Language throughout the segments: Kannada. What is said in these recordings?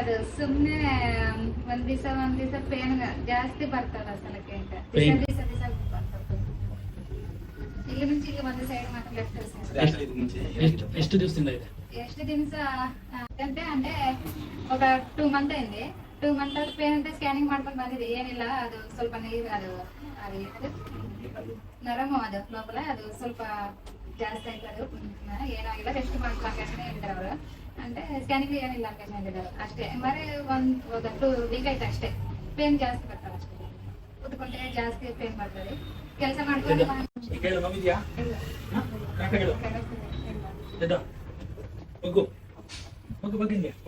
ಅದು ಸುಮ್ನೆ ಒಂದ್ ದಿವಸ ಒಂದ್ ದಿವಸ ಪೇನ್ ಜಾಸ್ತಿ ಬರ್ತದ ಸಲಕ್ಕೆ ಅಂತ Pain. ದಿವಸ ದಿವಸ ಬರ್ತದೆ ಇಲ್ಲಿ ಮುಂಚೆ ಇಲ್ಲಿ ಒಂದು ಸೈಡ್ ಮಾತ್ರ ಲೆಫ್ಟ್ ಎಷ್ಟು ಎಷ್ಟು ದಿವಸದಿಂದ ಇದೆ ಎಷ್ಟು ದಿವಸ అంటే అంటే ఒక టూ మంత్ అయింది టూ మంత్ తర్వాత ಪೇನ್ ಅಂತ ಸ್ಕ್ಯಾನಿಂಗ್ ಮಾಡ್ಕೊಂಡು ಬಂದಿದೆ ಏನಿಲ್ಲ ಅದು ಸ್ವಲ್ಪ ನೀರು ಅದು ಅದು ಏನದು ನರಮು ಅದು ಲೋಪಲ ಅದು ಸ್ವಲ್ಪ ಜಾಸ್ತಿ ಆಯ್ತು ಅದು ಹ್ಮ್, ಏನಾಗಿಲ್ಲ ರೆಸ್ಟ್ ಮಾಡ್ಕೊಳಕ್ಕೆ ಅಂತ ಹೇಳಿದ್ದಾರೆ ಅವರು అంటే ಸ್ಕ್ಯಾನಿಂಗ್ ಏನಿಲ್ಲ ಅಷ್ಟೇ. మరి ಒಂದ್ ಒಂದು ಟೂ ವೀಕ್ ಆಯ್ತು ಅಷ್ಟೇ. ಪೇನ್ ಜಾಸ್ತಿ ಬರ್ತದೆ ಅಷ್ಟೇ. ಕೂತ್ಕೊಂಡ್ರೆ ಜಾಸ್ತಿ ಪೇನ್ ಬರ್ತದೆ. ಕೆಲಸ ಮಾಡ್ಕೊಂಡು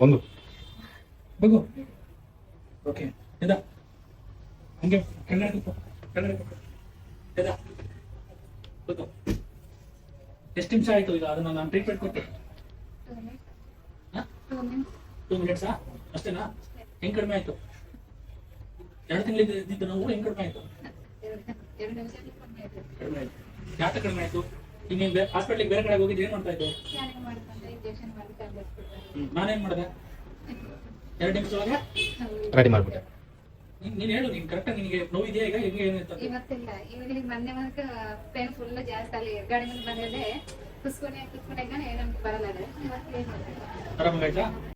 ಒಂದು. ಬಗ್ಗು ಓಕೆ ಹಂಗೆ. ಕೆಳಗಡೆ ಎಷ್ಟು ನಿಮಿಷ ಆಯ್ತು ಈಗ ಅದನ್ನ ನಾನು ಟ್ರೀಟ್ಮೆಂಟ್ ಕೊಟ್ಟೆ? ಟೂ ಮಿನಿಟ್ಸಾ ಅಷ್ಟೇನಾ? ಹೆಂಗ್ ಕಡಿಮೆ ಆಯ್ತು? ಎರಡು ತಿಂಗಳಿಂದ ಇದ್ದಿದ್ದು ನೋವು ಹೆಂಗ್ ಕಡಿಮೆ ಆಯ್ತು? ಎರಡು- ಎರಡು ಆಯ್ತು. ಕಡಿಮೆ ಆಯ್ತು. ಯಾಕೆ ಕಡಿಮೆ ಆಯ್ತು? ಈಗ ನೀನ್ ಹಾಸ್ಪಿಟ್ಲಿಗೆ ಬೇರೆ ಕಡೆ ಹೋಗಿದ್ದು ಏನ್ ಮಾಡ್ತಾ ಇದ್ದು. ನಾನೇನ್ ಮಾಡಿದೆ? ಎರಡು ನಿಮಿಷದೊಳಗೆ ರೆಡಿ ಮಾಡ್ಬಿಟ್ಟೆ. ನೀನ್ ಹೇಳು ನೀನ್ ಕರೆಕ್ಟ್ ನಿನಗೆ ಇದೆಯಾ ಈಗ? ಹೆಂಗೆ ಏನಿರ್ತದೆ ಇವತ್ತಿಲ್ಲ. ಇವಾಗ ಮೊನ್ನೆ ಮನಕ ಪೇನ್ ಫುಲ್ ಜಾಸ್ತಿ ಅಲ್ಲಿ ಗಾಡಿ ಮೇಲೆ ಬಂದಿದೆ. ಕುಸ್ಕೊಂಡೆ ಕುತ್ಕೊಂಡಾಗ ಏನಂತ ಬರಲ್ಲ. ಅದು